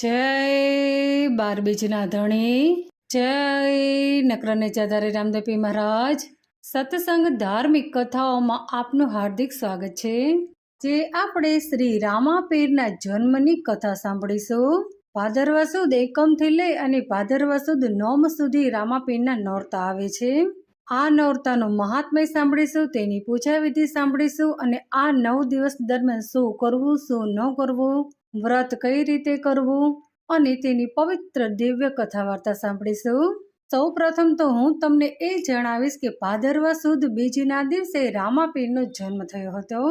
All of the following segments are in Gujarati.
જય બારબીજના ધણી, જય નકરને ચાધારી રામદેવી મહારાજ. સત્સંગ ધાર્મિક કથાઓમાં આપનું હાર્દિક સ્વાગત છે. જે આપણે શ્રી રામાપીરના જન્મની કથા સાંભળીશું. ભાદરવા સુદ એકમથી લઈ અને ભાદરવા સુદ નોમ સુધી રામાપીરના નોરતા આવે છે. આ નોરતાનું મહાત્મય સાંભળીશું, તેની પૂજા વિધિ સાંભળીશું અને આ નવ દિવસ દરમિયાન શું કરવું, શું ન કરવું વ્રત કઈ રીતે કરવું અને તેની પવિત્ર દિવ્ય કથા વાર્તા સાંભળીશું? સૌ પ્રથમ તો હું તમને એ જણાવીશ કે ભાદરવા સુદ બીજના દિવસે રામાપીરનો જન્મ થયો હતો.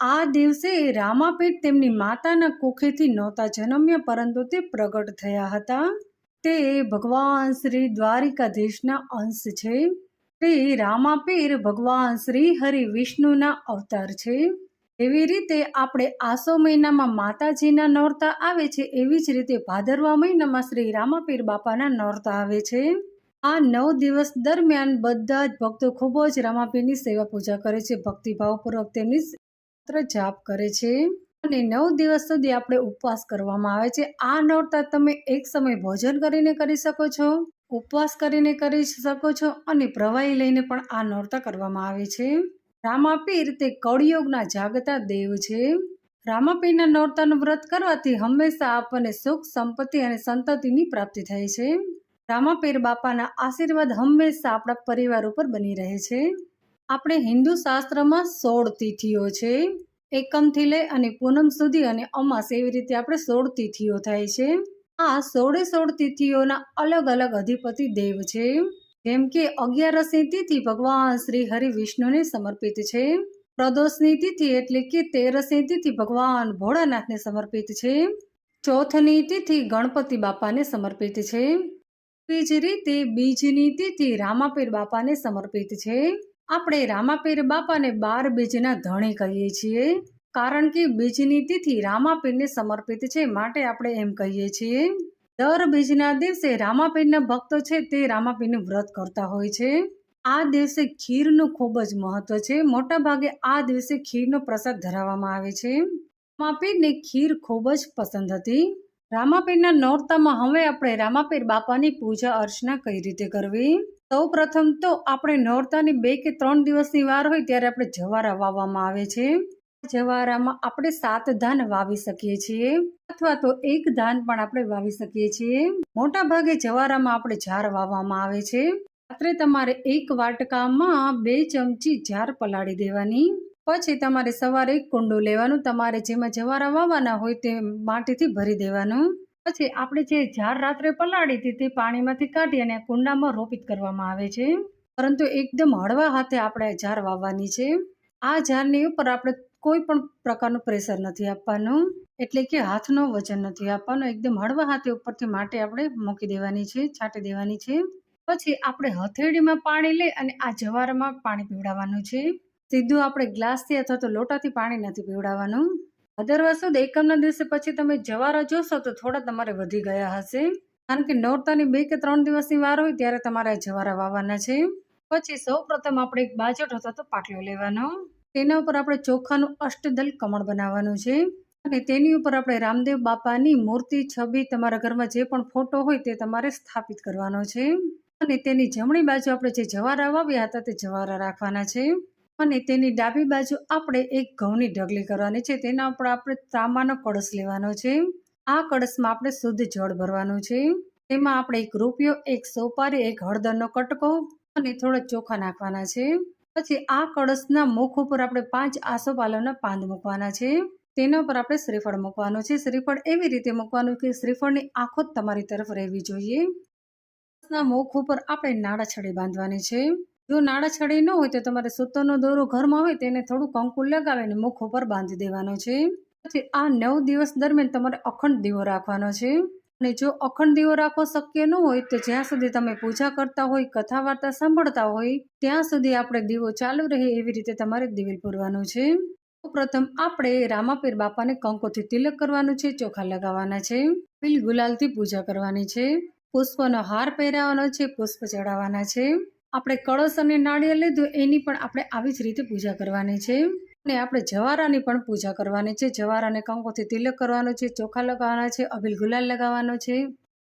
આ દિવસે રામાપીર તેમની માતાના કુખેથી નહોતા જન્મ્યા, પરંતુ તે પ્રગટ થયા હતા. તે ભગવાન શ્રી દ્વારિકાધીશના અંશ છે. તે રામાપીર ભગવાન શ્રી હરિ વિષ્ણુના અવતાર છે. એવી રીતે આપણે આસો મહિનામાં માતાજીના નોરતા આવે છે, એવી જ રીતે ભાદરવા મહિનામાં શ્રી રામાપીર બાપાના નોરતા આવે છે. આ નવ દિવસ દરમિયાન બધા જ ભક્તો ખૂબ જ રામાપીરની સેવા પૂજા કરે છે, ભક્તિભાવપૂર્વક તેમની મંત્ર જાપ કરે છે. અને નવ દિવસ સુધી આપણે ઉપવાસ કરવામાં આવે છે. આ નોરતા તમે એક સમય ભોજન કરીને કરી શકો છો, ઉપવાસ કરીને કરી શકો છો અને પ્રવાહી લઈને પણ આ નોરતા કરવામાં આવે છે. રામાપીર તે કળિયોગના જાગતા દેવ છે. રામાપીરના નોરતાનું વ્રત કરવાથી હંમેશા આપણને સુખ, સંપત્તિ અને સંતતિની પ્રાપ્તિ થાય છે. રામાપીર બાપાના આશીર્વાદ હંમેશા આપણા પરિવાર ઉપર બની રહે છે. આપણે હિન્દુ શાસ્ત્રમાં સોળ તિથિઓ છે. એકમથી લઈ અને પૂનમ સુધી અને અમાસ એવી રીતે આપણે સોળ તિથિઓ થાય છે. આ સોળે સોળ તિથિઓના અલગ અલગ અધિપતિ દેવ છે. જેમ કે અગિયારસની તિથિ ભગવાન શ્રી હરિ વિષ્ણુને સમર્પિત છે. પ્રદોષની તિથિ એટલે કે તેરસની તિથિ ભગવાન ભોળાનાથને સમર્પિત છે. ચોથની તિથિ ગણપતિ બાપાને સમર્પિત છે. તેવી જ રીતે બીજની તિથિ રામાપીર બાપાને સમર્પિત છે. આપણે રામાપીર બાપાને બાર બીજના ધણી કહીએ છીએ. કારણ કે બીજની તિથિ રામાપીરને સમર્પિત છે માટે આપણે એમ કહીએ છીએ. દર બીજના દિવસે રામાપીરના ભક્તો છે તે રામાપીરનું વ્રત કરતા હોય છે. આ દિવસે ખીરનું ખૂબ જ મહત્વ છે. મોટા ભાગે આ દિવસે ખીરનો પ્રસાદ ધરાવવામાં આવે છે. રામાપીરને ખીર ખૂબ જ પસંદ હતી. રામાપીરના નોરતામાં હવે આપણે રામાપીર બાપાની પૂજા અર્ચના કઈ રીતે કરવી? સૌ પ્રથમ તો આપણે નોરતાની બે કે ત્રણ દિવસની વાર હોય ત્યારે આપણે જવારા વાવવામાં આવે છે. જવારામાં આપણે સાત ધાન વાવી શકીએ છીએ અથવા તો એક ધાન પણ આપણે વાવી શકીએ છીએ. મોટા ભાગે જવારામાં આપણે ઝાર વાવવામાં આવે છે. રાત્રે તમારે એક વાટકામાં બે ચમચી ઝાર પલાળી દેવાની. પછી તમારે સવારે એક કુંડું લેવાનું. તમારે જેમાં જવારા વાવવાના હોય તે માટીથી ભરી દેવાનું. પછી આપણે જે ઝાર રાત્રે પલાળી હતી તે પાણીમાંથી કાઢી અને કુંડામાં રોપિત કરવામાં આવે છે. પરંતુ એકદમ હળવા હાથે આપણે ઝાર વાવવાની છે. આ ઝારની ઉપર આપણે કોઈ પણ પ્રકારનું પ્રેશર નથી આપવાનું, એટલે કે હાથનો વજન નથી આપવાનું. એકદમ હળવા હાથે ઉપરથી માટે આપણે મૂકી દેવાની છે, છાંટી દેવાની છે. પછી આપણે હથેળીમાં પાણી લઈ અને આ જવારમાં પાણી પીવડાવવાનું છે. સીધું આપણે ગ્લાસથી અથવા તો લોટાથી પાણી નથી પીવડાવવાનું. અધરવા સુદ એકમના દિવસે પછી તમે જવારા જોશો તો થોડા તમારે વધી ગયા હશે. કારણ કે નોરતાની બે કે ત્રણ દિવસની વાર હોય ત્યારે તમારે જવારા વાવવાના છે. પછી સૌ પ્રથમ આપણે એક બાજટ અથવા તો પાટલો લેવાનો. તેના ઉપર આપણે ચોખાનું અષ્ટદલ કમળ બનાવવાનું છે. અને તેની ઉપર આપણે રામદેવ બાપાની મૂર્તિ, છબી, તમારા ઘરમાં જે પણ ફોટો હોય તે તમારે સ્થાપિત કરવાનો છે. અને તેની જમણી બાજુ આપણે જે જવારા વાવ્યા હતા તે જવારા રાખવાના છે. અને તેની ડાબી બાજુ આપણે એક ઘઉંની ઢગલી કરવાની છે. તેના ઉપર આપણે તાંબાનો કળશ લેવાનો છે. આ કળશમાં આપણે શુદ્ધ જળ ભરવાનું છે. તેમાં આપણે એક રૂપિયો, એક સોપારી, એક હળદરનો કટકો અને થોડા ચોખા નાખવાના છે. પછી આ કળશના મુખ ઉપર આપણે પાંચ આસોપાલવના પાંદ મૂકવાના છે. તેના ઉપર આપણે શ્રીફળ મૂકવાનું છે. શ્રીફળ એવી રીતે મૂકવાનું કે શ્રીફળની આંખો જ તમારી તરફ રહેવી જોઈએ. કળશના મુખ ઉપર આપણે નાળાછડી બાંધવાની છે. જો નાળાછડી ન હોય તો તમારે સૂતરનો દોરો ઘરમાં હોય તેને થોડું કંકુ લગાવીને મુખ ઉપર બાંધી દેવાનો છે. પછી આ નવ દિવસ દરમિયાન તમારે અખંડ દીવો રાખવાનો છે. અને જો અખંડ દીવો રાખવો શક્ય ન હોય તો જ્યાં સુધી તમે પૂજા કરતા હોય કથા વાર્તા સાંભળતા હોય, ત્યાં સુધી આપણે દીવો ચાલુ રહે એવી રીતે તમારે દિવેલ પૂરવાનું છે. પ્રથમ આપણે રામાપીર બાપાને કંકોથી તિલક કરવાનું છે, ચોખા લગાવવાના છે બિલ ગુલાલથી પૂજા કરવાની છે, પુષ્પનો હાર પહેરાવાનો છે, પુષ્પ ચડાવવાના છે. આપણે કળશ અને નાળિયેર લીધું, એની પણ આપણે આવી જ રીતે પૂજા કરવાની છે. અને આપણે જવારાની પણ પૂજા કરવાની છે. જવારાને કંકોથી તિલક કરવાનો છે, ચોખા લગાવવાના છે અભિલ ગુલાલ લગાવવાનો છે.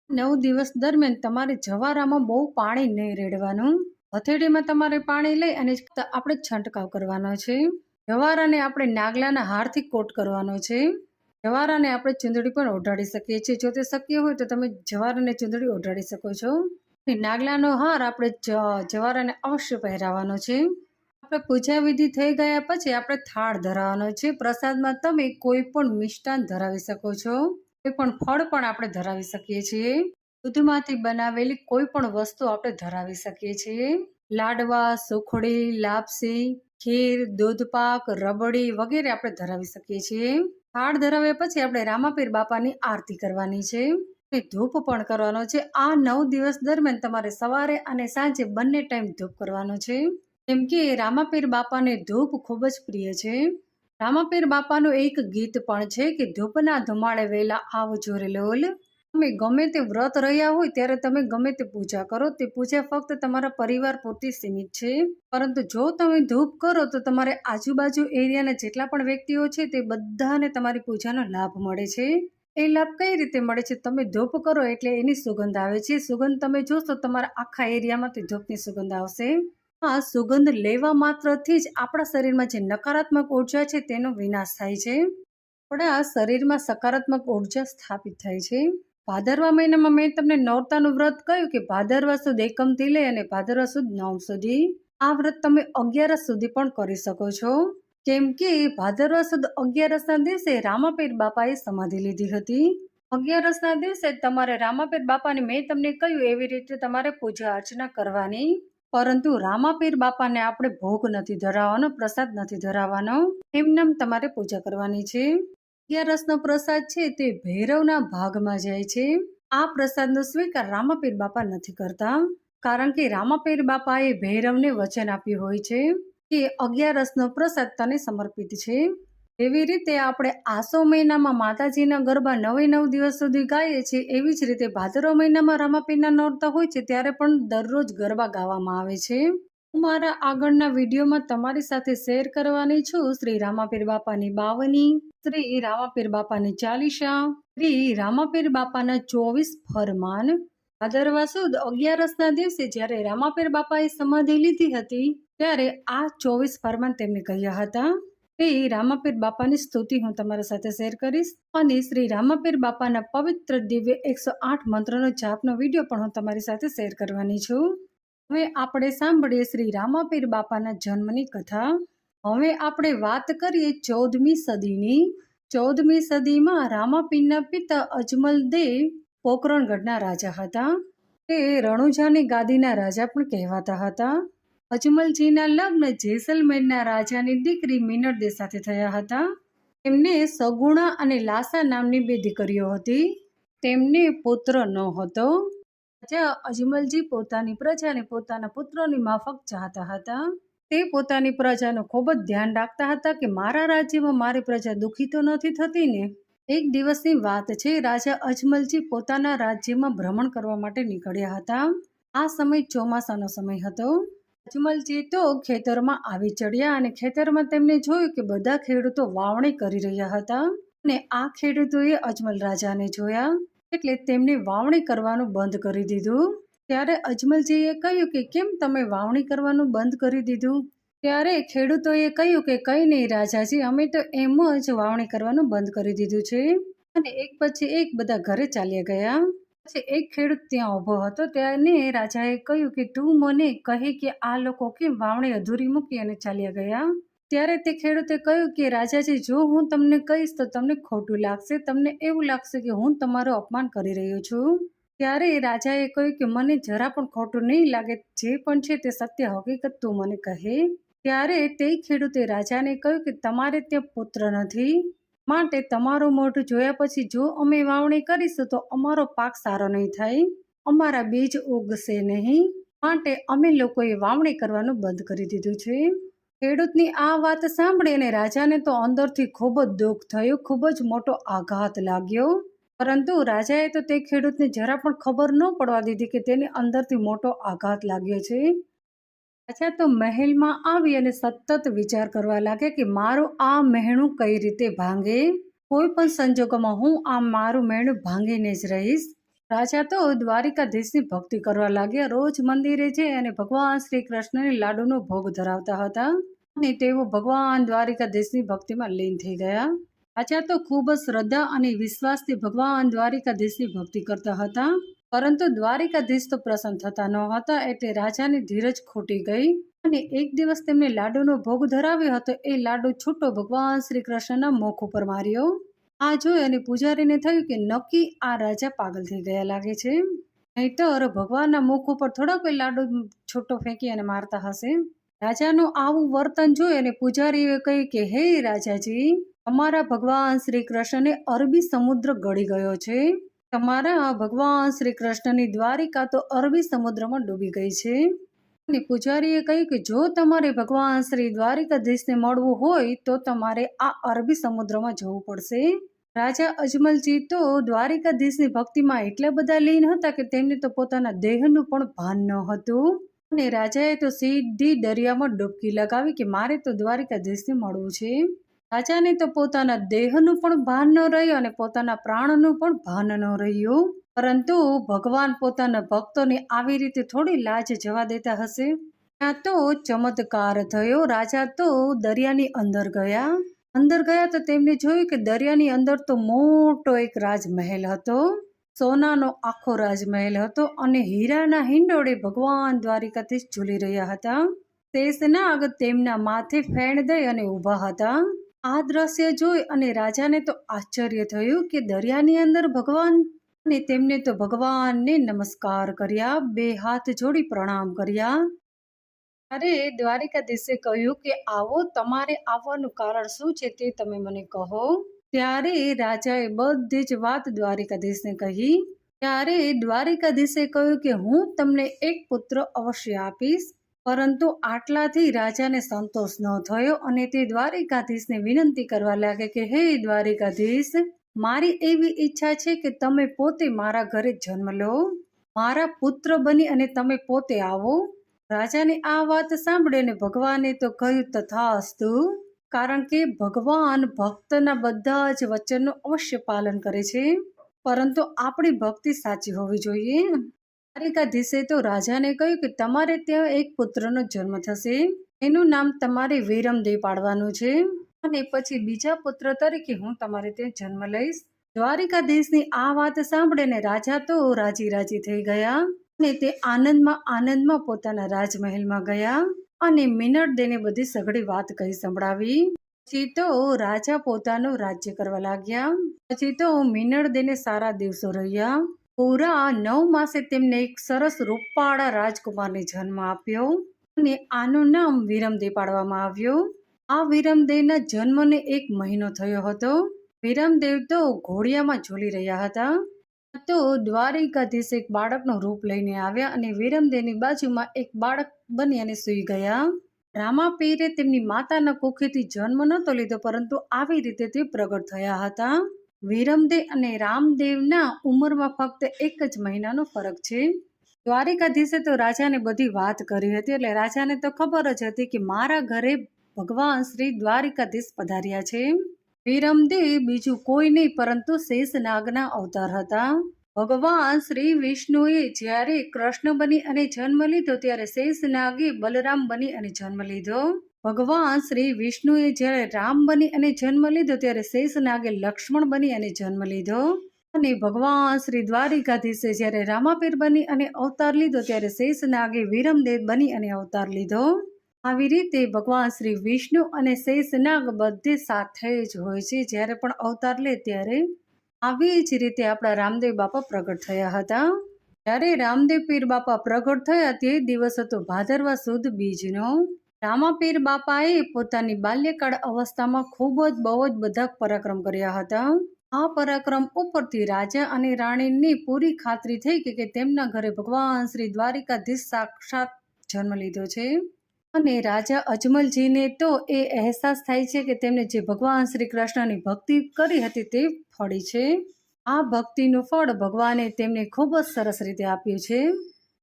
નવ દિવસ દરમિયાન તમારે જવારામાં બહુ પાણી નહીં રેડવાનું. હથેળીમાં તમારે પાણી લઈ અને આપણે છંટકાવ કરવાનો છે. જવારાને આપણે નાગલાના હારથી કોટ કરવાનો છે. જવારાને આપણે ચૂંદડી પણ ઓઢાડી શકીએ છીએ. જો તે શક્ય હોય તો તમે જવારાને ચૂંદડી ઓઢાડી શકો છો. નાગલાનો હાર આપણે જવારાને અવશ્ય પહેરાવાનો છે. આપણે પૂજા વિધિ થઈ ગયા પછી આપણે થાળ ધરાવવાનો છે. પ્રસાદમાં તમે કોઈ પણ મિષ્ટાન ધરાવી શકો છો. કોઈ પણ ફળ પણ આપણે ધરાવી શકીએ છીએ. દૂધમાંથી બનાવેલી કોઈ પણ વસ્તુ આપણે ધરાવી શકીએ છીએ. લાડવા, સુખડી, લાપસી, ખીર, દૂધપાક, રબડી વગેરે આપણે ધરાવી શકીએ છીએ. થાળ ધરાવ્યા પછી આપણે રામાપીર બાપાની આરતી કરવાની છે. અને ધૂપ પણ કરવાનો છે. આ નવ દિવસ દરમિયાન તમારે સવારે અને સાંજે બંને ટાઈમ ધૂપ કરવાનો છે. કેમ કે રામાપીર બાપાને ધૂપ ખૂબ જ પ્રિય છે. રામાપીર બાપાનું એક ગીત પણ છે કે ધૂપના ધુમાડે વેલા આવજો રે લોલ. તમે ગમે તે વ્રત રહ્યા હોય ત્યારે તમે ગમે તે પૂજા કરો, તે પૂજા ફક્ત તમારા પરિવાર પૂરતી સીમિત છે. પરંતુ જો તમે ધૂપ કરો તો તમારે આજુબાજુ એરિયાના જેટલા પણ વ્યક્તિઓ છે તે બધાને તમારી પૂજાનો લાભ મળે છે. એ લાભ કઈ રીતે મળે છે? તમે ધૂપ કરો એટલે એની સુગંધ આવે છે. સુગંધ તમે જોશો તમારા આખા એરિયામાં તે ધૂપની સુગંધ આવશે. આ સુગંધ લેવા માત્રથી જ આપણા શરીરમાં જે નકારાત્મક ઊર્જા છે તેનો વિનાશ થાય છે. આપણા શરીરમાં સકારાત્મક ઊર્જા સ્થાપિત થાય છે. ભાદરવા મહિનામાં મેં તમને નોરતાનું વ્રત કહ્યું કે ભાદરવા સુદ એકમથી લઈ અને ભાદરવા સુદ નવ સુધી. આ વ્રત તમે અગિયારસ સુધી પણ કરી શકો છો. કેમ કે ભાદરવા સુદ અગિયારસના દિવસે રામાપીર બાપાએ સમાધિ લીધી હતી. અગિયારસના દિવસે તમારે રામાપીર બાપાની મેં તમને કહ્યું એવી રીતે તમારે પૂજા અર્ચના કરવાની. પરંતુ રામાપીર બાપાને આપણે ભોગ નથી ધરાવવાનો, પ્રસાદ નથી ધરાવવાનો. એમનામ તમારે પૂજા કરવાની છે. અગિયારસનો પ્રસાદ છે તે ભૈરવના ભાગમાં જાય છે. આ પ્રસાદનો સ્વીકાર રામાપીર બાપા નથી કરતા, કારણ કે રામાપીર બાપાએ ભૈરવને વચન આપ્યું હોય છે કે અગિયારસનો પ્રસાદ તને સમર્પિત છે. એવી રીતે આપણે આસો મહિનામાં માતાજીના ગરબા નવે નવ દિવસ સુધી ગાઈએ છીએ, એવી જ રીતે ભાદરવા મહિનામાં રામાપીરના નોરતા હોય છે, ત્યારે પણ દરરોજ ગરબા ગાવામાં આવે છે. હું મારા આગળના વિડીયોમાં તમારી સાથે શેર કરવાની છું. શ્રી રામાપીર બાપાની બાવની, શ્રી રામાપીર બાપાની ચાલીસા, શ્રી રામાપીર બાપાના ચોવીસ ફરમાન. ભાદરવા સુદ અગિયારસના દિવસે જ્યારે રામાપીર બાપાએ સમાધિ લીધી હતી, ત્યારે આ ચોવીસ ફરમાન તેમને કહ્યા હતા. શ્રી રામાપીર બાપાની સ્તુતિ હું તમારા સાથે શેર કરીશ અને શ્રી રામાપીર બાપાના પવિત્ર દિવ્ય એકસો આઠ મંત્રનો જાપનો વીડિયો પણ હું તમારી સાથે શેર કરવાની છું. હવે આપણે સાંભળીએ શ્રી રામાપીર બાપાના જન્મની કથા. હવે આપણે વાત કરીએ ચૌદમી સદીની. ચૌદમી સદીમાં રામાપીરના પિતા અજમલ દેવ પોકરણગઢના રાજા હતા. તે રણુજાની ગાદીના રાજા પણ કહેવાતા હતા. અજમલજીના લગ્ન જેસલમેરના રાજાની દીકરી મિનરદે સાથે થયા હતા. તેમને સગુણા અને લાસા નામની બે દીકરીઓ હતી. તેમને પુત્ર ન હતો. રાજા અજમલજી પોતાની પ્રજાને પોતાના પુત્રોની માફક ચાહતા હતા. તે પોતાની પ્રજાનું ખૂબ જ ધ્યાન રાખતા હતા કે મારા રાજ્યમાં મારી પ્રજા દુઃખી તો નથી થતી ને? એક દિવસની વાત છે, રાજા અજમલજી પોતાના રાજ્યમાં ભ્રમણ કરવા માટે નીકળ્યા હતા. આ સમય ચોમાસાનો સમય હતો. અજમલજી તો ખેતરમાં આવી ચડ્યા અને ખેતરમાં તેમને જોયું કે બધા ખેડૂતો વાવણી કરી રહ્યા હતા અને આ ખેડૂતોએ અજમલ રાજાને જોયા એટલે તેમને વાવણી કરવાનું બંધ કરી દીધું. ત્યારે અજમલજીએ કહ્યું કે કેમ તમે વાવણી કરવાનું બંધ કરી દીધું? ત્યારે ખેડૂતોએ કહ્યું કે કંઈ નહીં રાજાજી, અમે તો એમ જ વાવણી કરવાનું બંધ કરી દીધું છે. અને એક પછી એક બધા ઘરે ચાલ્યા ગયા. પછી એક ખેડૂત ત્યાં ઊભો હતો. તેને રાજાએ કહ્યું કે, તું મને કહે કે આ લોકો કેમ વાવણી અધૂરી મૂકી અને ચાલ્યા ગયા? ત્યારે તે ખેડૂતે કહ્યું કે, રાજાજી, જો હું તમને કહીશ તો તમને ખોટું લાગશે. તમને એવું લાગશે કે હું તમારું અપમાન કરી રહ્યો છું. ત્યારે રાજાએ કહ્યું કે, મને જરા પણ ખોટું નહીં લાગે. જે પણ છે તે સત્ય. હકીકત તું મને કહે. ત્યારે તે ખેડૂતે રાજાને કહ્યું કે, તમારે ત્યાં પુત્ર નથી. માટે તમારું મોઢું જોયા પછી જો અમે વાવણી કરીશું તો અમારો પાક સારો નહીં થાય. અમારા બીજ ઉગશે નહીં. માટે અમે લોકોએ વાવણી કરવાનું બંધ કરી દીધું છે. ખેડૂતની આ વાત સાંભળીને રાજાને તો અંદરથી ખૂબ જ દુઃખ થયું, ખૂબ જ મોટો આઘાત લાગ્યો. પરંતુ રાજાએ તો તે ખેડૂતને જરા પણ ખબર ન પડવા દીધી કે તેને અંદરથી મોટો આઘાત લાગ્યો છે. અચ્છા, તો મહેલમાં આવી અને સતત વિચાર કરવા લાગે કે મારું આ મહેણું કઈ રીતે ભાંગે? કોઈ પણ સંજોગોમાં હું આ મારું મહેણું ભાંગીને જ રહીશ. રાજા તો દ્વારિકાધીશની ભક્તિ કરવા લાગ્યા. રોજ મંદિરે જઈ અને ભગવાન શ્રી કૃષ્ણને લાડુનો ભોગ ધરાવતા હતા અને તેઓ ભગવાન દ્વારિકાધીશની ભક્તિમાં લીન થઈ ગયા. રાજા તો ખૂબ જ શ્રદ્ધા અને વિશ્વાસથી ભગવાન દ્વારિકાધીશની ભક્તિ કરતા હતા. પરંતુ દ્વારિકાધીશ તો પ્રસન્ન થતા ન હતા એટલે રાજાની ધીરજ ખૂટી ગઈ અને એક દિવસ તેમને લાડુનો ભોગ ધરાવ્યો હતો. એ લાડુ છૂટો ભગવાન શ્રી કૃષ્ણના મુખ ઉપર માર્યો. આ જોઈ અને પૂજારીને થયું કે નક્કી આ રાજા પાગલ થઈ ગયા લાગે છે. નહીતર ભગવાનના મુખ ઉપર થોડો કોઈ લાડુ છૂટો ફેંકી અને મારતા હશે. રાજાનું આવું વર્તન જોઈ અને પૂજારીએ કહ્યું કે, હે રાજાજી, અમારા ભગવાન શ્રી કૃષ્ણને અરબી સમુદ્ર ગળી ગયો છે. તમારા ભગવાન શ્રી કૃષ્ણની દ્વારિકા તો અરબી સમુદ્રમાં ડૂબી ગઈ છે. અને પૂજારીએ કહ્યું કે જો તમારે ભગવાન શ્રી દ્વારિકાધીશને મળવું હોય તો તમારે આ અરબી સમુદ્રમાં જવું પડશે. રાજા અજમલજી તો દ્વારિકાધીશની ભક્તિમાં એટલા બધા લીન હતા કે તેમને તો પોતાના દેહનું પણ ભાન ન હતું. અને રાજાએ તો સીધી દરિયામાં ડૂબકી લગાવી કે મારે તો દ્વારિકાધીશને મળવું છે. રાજાને તો પોતાના દેહનું પણ ભાન ન રહ્યું અને પોતાના પ્રાણનું પણ ભાન ન રહ્યું. પરંતુ ભગવાન પોતાના ભક્તોને આવી રીતે થોડી લાજ જવા દેતા હશે? ત્યાં તો ચમત્કાર થયો. રાજા તો દરિયાની અંદર ગયા. અંદર ગયા તો તેમને જોયું કે દરિયાની અંદર તો મોટો એક રાજમહેલ હતો. સોનાનો આખો રાજમહેલ હતો અને હીરાના હિંડોળે ભગવાન દ્વારિકાથી ઝૂલી રહ્યા હતા. શેષનાગ તેમના માથે ફેણ દઈ અને ઊભા હતા. આ દ્રશ્ય જોઈ અને રાજાને તો આશ્ચર્ય થયું કે દરિયાની અંદર ભગવાન અને તેમને તો ભગવાનને નમસ્કાર કર્યા, બે હાથ જોડી પ્રણામ કર્યા. ત્યારે દ્વારિકાધીશે કહ્યું કે, આવો, તમારે આવવાનું કારણ શું છે તે તમે મને કહો. ત્યારે રાજાએ બધી જ વાત દ્વારિકાધીશને કહી. ત્યારે દ્વારિકાધીશે કહ્યું કે, હું તમને એક પુત્ર અવશ્ય આપીશ પરંતુ આટલાથી રાજાને સંતોષ ન થયો અને તે દ્વારિકાધીશને વિનંતી કરવા લાગે કે, હે દ્વારિકાધીશ, મારી એવી ઈચ્છા છે કે તમે પોતે મારા ઘરે જન્મ લો, મારા પુત્ર બની અને તમે પોતે આવો. રાજાને આ વાત સાંભળીને ભગવાને તો કહ્યું, તથાસ્તુ, કારણ કે ભગવાન ભક્તના બધા જ વચનનું અવશ્ય પાલન કરે છે, પરંતુ આપણી ભક્તિ સાચી હોવી જોઈએ. દ્વારિકાધીશે તો રાજાને કહ્યું કે તમારે ત્યાં એક પુત્રનો જન્મ થશે. એનું નામ તમારે વિરમદેવ પાડવાનું છે. અને પછી બીજા પુત્ર તરીકે હું તમારે ત્યાં જન્મ લઈશ. દ્વારિકાધીશની આ વાત સાંભળીને રાજા તો રાજી રાજી થઈ ગયા અને તે આનંદમાં આનંદમાં પોતાના રાજમહેલમાં ગયા અને મિનટ દેને બધી સઘળી વાત કહી સંભળાવી. પછી તો રાજા પોતાનું રાજ્ય કરવા લાગ્યા. પછી તો મિનળ દેને સારા દિવસો રહ્યા. પૂરા નવ માસે તેમને એક સરસ રૂપાળા રાજકુમારને જન્મ આપ્યો અને આનું નામ વિરમદેવ પાડવામાં આવ્યું. આ વિરમદેવના જન્મને એક મહિનો થયો હતો. વિરમદેવ તો ઘોડિયામાં ઝૂલી રહ્યા હતા. તો દ્વારિકાધીશ એક બાળકનું રૂપ લઈને આવ્યા અને વિરમદેવની બાજુમાં એક બાળક બની અને સૂઈ ગયા. રામાપીરે તેમની માતાના કુખેથી જન્મ નહોતો લીધો, પરંતુ આવી રીતે તે પ્રગટ થયા હતા. વિરમદેવ અને રામદેવના ઉંમરમાં ફક્ત એક જ મહિનાનો ફરક છે. દ્વારિકાધીશે તો રાજાને બધી વાત કરી હતી, એટલે રાજાને તો ખબર જ હતી કે મારા ઘરે ભગવાન શ્રી દ્વારિકાધીશ પધાર્યા છે. વિરમદેવ બીજું કોઈ નહીં, પરંતુ શેષનાગના અવતાર હતા. ભગવાન શ્રી વિષ્ણુએ જ્યારે કૃષ્ણ બની અને જન્મ લીધો, ત્યારે શેષનાગે બલરામ બની અને જન્મ લીધો. ભગવાન શ્રી વિષ્ણુએ જ્યારે રામ બની અને જન્મ લીધો, ત્યારે શેષનાગે લક્ષ્મણ બની અને જન્મ લીધો. અને ભગવાન શ્રી દ્વારિકાધીશે જ્યારે રામાપીર બની અને અવતાર લીધો, ત્યારે શેષનાગે વિરમદેવ બની અને અવતાર લીધો. આવી રીતે ભગવાન શ્રી વિષ્ણુ અને શેષનાગ બધે સાથે જ હોય છે. જ્યારે પણ અવતાર લે, ત્યારે આવી જ રીતે આપણા રામદેવ બાપા પ્રગટ થયા હતા. જ્યારે રામદેવ પીર બાપા પ્રગટ થયા, તે દિવસ હતો ભાદરવા સુદ બીજનો. રામાપીર બાપાએ પોતાની બાલ્યકાળ અવસ્થામાં ખૂબ જ બહુ જ બધા પરાક્રમ કર્યા હતા. આ પરાક્રમ ઉપરથી રાજા અને રાણીની પૂરી ખાતરી થઈ કે તેમના ઘરે ભગવાન શ્રી દ્વારિકાધીશ સાક્ષાત જન્મ લીધો છે. અને રાજા અજમલજીને તો એ અહેસાસ થાય છે કે તેમને જે ભગવાન શ્રી કૃષ્ણની ભક્તિ કરી હતી તે ફળી છે. આ ભક્તિનું ફળ ભગવાને તેમને ખૂબ જ સરસ રીતે આપ્યું છે.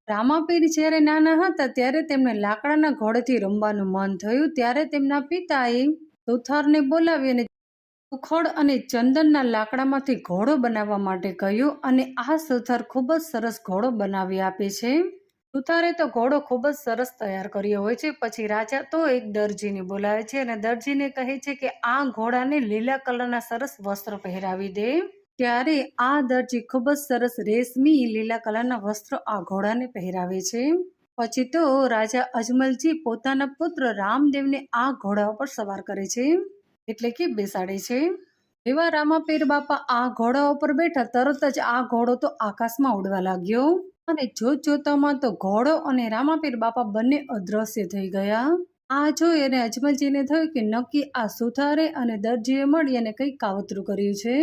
રામાપીર જ્યારે નાના હતા ત્યારે તેમને લાકડાના ઘોડેથી રમવાનું મન થયું. ત્યારે તેમના પિતાએ સુથારને બોલાવી અને સુખડ અને ચંદનના લાકડામાંથી ઘોડો બનાવવા માટે કહ્યું અને આ સુથાર ખૂબ જ સરસ ઘોડો બનાવી આપે છે. સુથારે તો ઘોડો ખૂબ જ સરસ તૈયાર કર્યો હોય છે. પછી રાજા તો એક દરજીને બોલાવે છે અને દરજીને કહે છે કે આ ઘોડાને લીલા કલરના સરસ વસ્ત્ર પહેરાવી દે. ત્યારે આ દરજી ખૂબ જ સરસ રેશમી લીલા કલરના વસ્ત્ર આ ઘોડાને પહેરાવે છે. પછી તો રાજા અજમલજી પોતાના પુત્ર રામદેવને આ ઘોડા ઉપર સવાર કરે છે. એટલે કે બેસાડે છે. એવા રામાપીર બાપા આ ઘોડા ઉપર બેઠા તરત જ આ ઘોડો તો આકાશમાં ઉડવા લાગ્યો. અને જોત જોતામાં તો ઘોડો અને રામાપીર બાપા બંને અદ્રશ્ય થઈ ગયા. આ જોઈ અને અજમલજીને થયું કે નક્કી આ સુથારે અને દરજીએ મળી અને કંઈક કાવતરું કર્યું છે.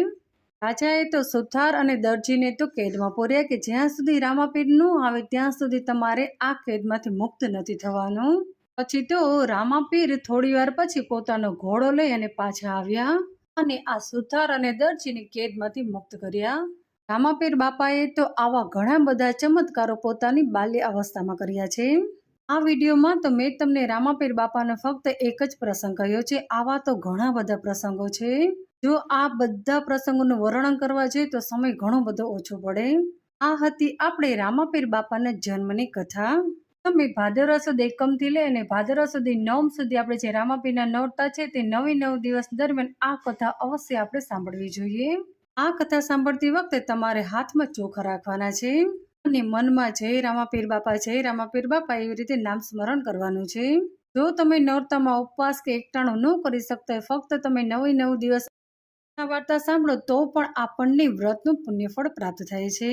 રાજાએ તો સુથાર અને દરજીને તો કેદમાં પૂર્યા કે જ્યાં સુધી રામાપીર ન આવે ત્યાં સુધી તમારે આ કેદમાંથી મુક્ત નથી થવાનું. પછી તો રામાપીર થોડી વાર પછી પોતાનો ઘોડો લઈ અને પાછા આવ્યા અને આ સુથાર અને દરજીને કેદમાંથી મુક્ત કર્યા. રામાપીર બાપાએ તો આવા ઘણા બધા ચમત્કારો પોતાની બાલ્ય અવસ્થામાં કર્યા છે. આ વિડીયોમાં તો મેં તમને રામાપીર બાપાનો ફક્ત એક જ પ્રસંગ કહ્યો છે. આવા તો ઘણા બધા પ્રસંગો છે. જો આ બધા પ્રસંગોનું વર્ણન કરવા જોઈએ, તો સમય ઘણો બધો ઓછો પડે. આ હતી આપણે રામાપીર બાપાના જન્મની કથા. તમે ભાદરવા સુધી એકમથી લઈ અને ભાદરવા સુધી, નવમ સુધી આપણે જે રામાપીરના નવતા છે, તે નવી નવ દિવસ દરમિયાન આ કથા અવશ્ય આપણે સાંભળવી જોઈએ. આ કથા સાંભળતી વખતે તમારે હાથમાં ચોખા રાખવાના છે અને મનમાં જય રામાપીર બાપા, જય રામાપીર બાપા એવી રીતે નામ સ્મરણ કરવાનું છે. જો તમે નવરતામાં ઉપવાસ કે એકટાણું ન કરી શકતા હોય, ફક્ત તમે નવી નવ દિવસ આ વાર્તા સાંભળો તો પણ આપણને વ્રતનું પુણ્યફળ પ્રાપ્ત થાય છે.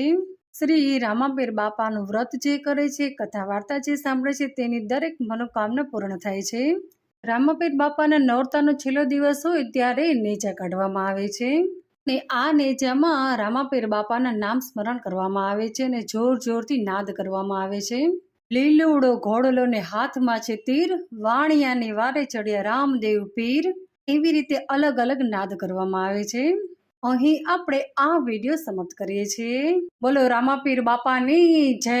શ્રી રામાબેર બાપાનું વ્રત જે કરે છે, કથા વાર્તા જે સાંભળે છે, તેની દરેક મનોકામના પૂર્ણ થાય છે. રામાપીર બાપાના નોરતાનો છેલ્લો દિવસ હોય ત્યારે નેજા કાઢવામાં આવે છે ને આ નેજામાં રામાપીર બાપાના નામ સ્મરણ કરવામાં આવે છે અને જોર જોરથી નાદ કરવામાં આવે છે. લીલુડો ઘોડલો ને હાથમાં છે તીર, વાણિયાની વારે ચડ્યા રામદેવ પીર એવી રીતે અલગ અલગ નાદ કરવામાં આવે છે. અહીં આપણે આ વીડિયો સમાપ્ત કરીએ છીએ. બોલો રામાપીર બાપાની જય.